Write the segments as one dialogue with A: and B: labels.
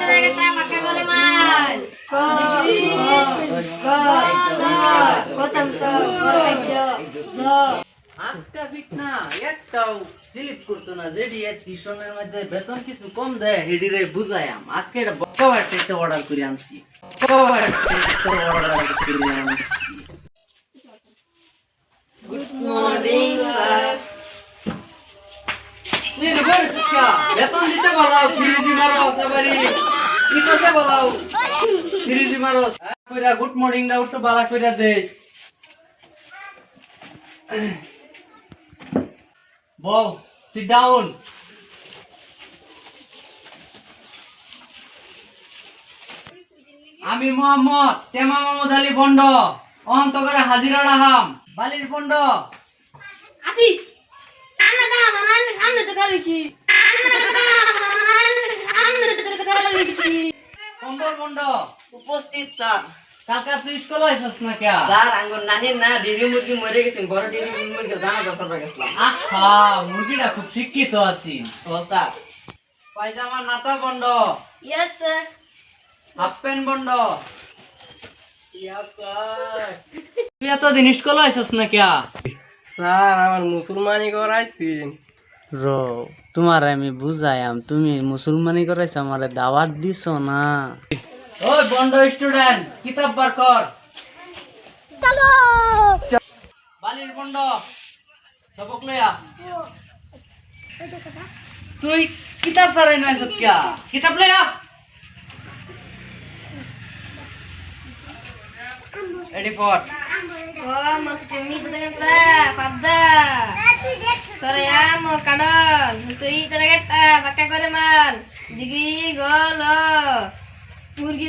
A: টাকা পাকা করে মাল।
B: আজকা ফিট না একটাও স্লিপ করতো না, যেটি এর টিউশনের মধ্যে বেতন কিছু কম দেয় আজকে দিতে সবারই কইরা গুড মর্নিং না উঠো বালা কইরা দেশ বল সিট ডাউন আমি মোহাম্মদ তেমা মাহমুদ আলী পন্ড অহন্ত করে হাজিরা রাহাম। বালির পন্ড
A: আসি। সামনে তো তো
C: উপস্থিত স্যার।
B: কালকা তুই স্কুল আইসস না কে?
C: স্যার আঙ্গুর নানির না ডিরি মুরগি মরে গেছেন বড় ডিরি মুরগি দানা দরকার পড়ে গেছিলাম।
B: আহা মুরগিটা খুব শিক্ষিত আছি
C: ও স্যার।
B: পায়জামা নাতা বন্ড
A: ইয়েস স্যার
B: হাফ প্যান্ট বন্ড তুই এতদিন স্কুল আইসস না কে?
C: স্যার আমার মুসলমানি করাইছেন
B: র। তোমার আমি বুঝাইম তুমি মুসলমানি করাইছ আমারে দাওয়াত দিছ না। ওই বন্ড স্টুডেন্ট কিতাব বার কর।
A: চলো।
B: বালির বন্ড সবক তুই কিতাব সারাই নয় সত্যা কিতাব লইয়া। এডি পট
A: ও মকসিমি তো দেখতা পাদ্দা তোরে আম কাডল সুই তোরে গেটা পাকা করে মাল দিগি গল মুরগি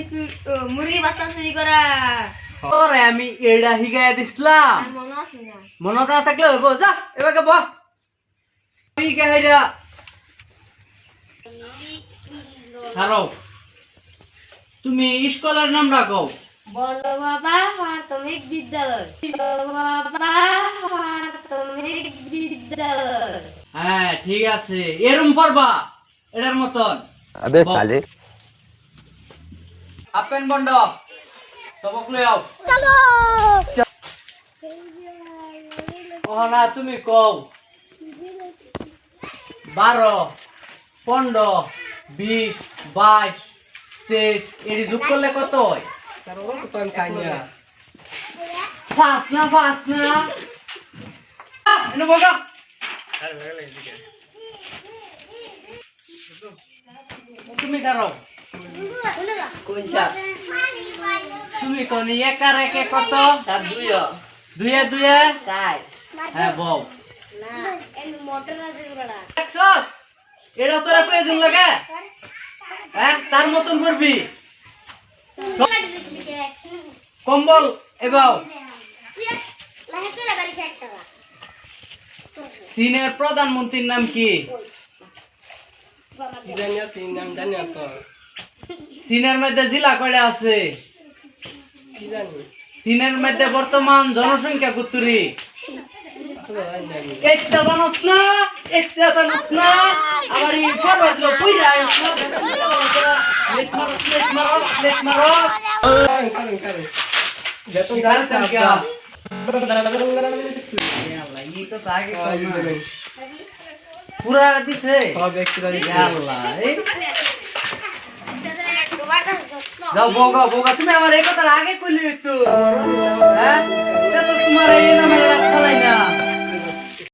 A: মুরগি বাচ্চা চুরি করা
B: ওরে আমি এডা হিগায় দিছিলাম
A: আর মনে আছে না
B: মনত না থাকলে হইব যা এবারে বহ। হ্যালো তুমি স্কুলের নাম রাখো
A: বড় বাবা প্রাথমিক বিদ্যালয়।
B: হ্যাঁ ঠিক আছে। এরম পড়বা এটার মতন। আপেন বন্ড সবক তুমি কও। বারো পনেরো বিশ বাইশ তেইশ এটি যুগ করলে কত হয়?
C: না
B: ফাস না তুমি কারও
C: কোন স্যার
B: তুমি কোনি একার একে কত
C: স্যার দুই
B: দুয়ে দুয়ে
C: চার
B: হ্যাঁ বউ
A: না এই মোটর আছে বড়া
B: দেখছস এটা তোরা কয়ে দিন লাগে হ্যাঁ তার মতন করবি কম্বল এবাও চীনের প্রধানমন্ত্রীর নাম কি? চীনের মধ্যে জেলা কয়টা আছে? চীনের মধ্যে বর্তমান জনসংখ্যা
C: আমি।
B: একটা জানোস না একটা জানোস না। আবার এই পর্বত কইরা আইস লেট মারো লেট মারো লেট মারো।
C: কারণ, কারণ, কারণ। বেতন
B: গাছ তো বগা বগা তুমি আমার এই কথার আগে কইলি একটু হ্যাঁ?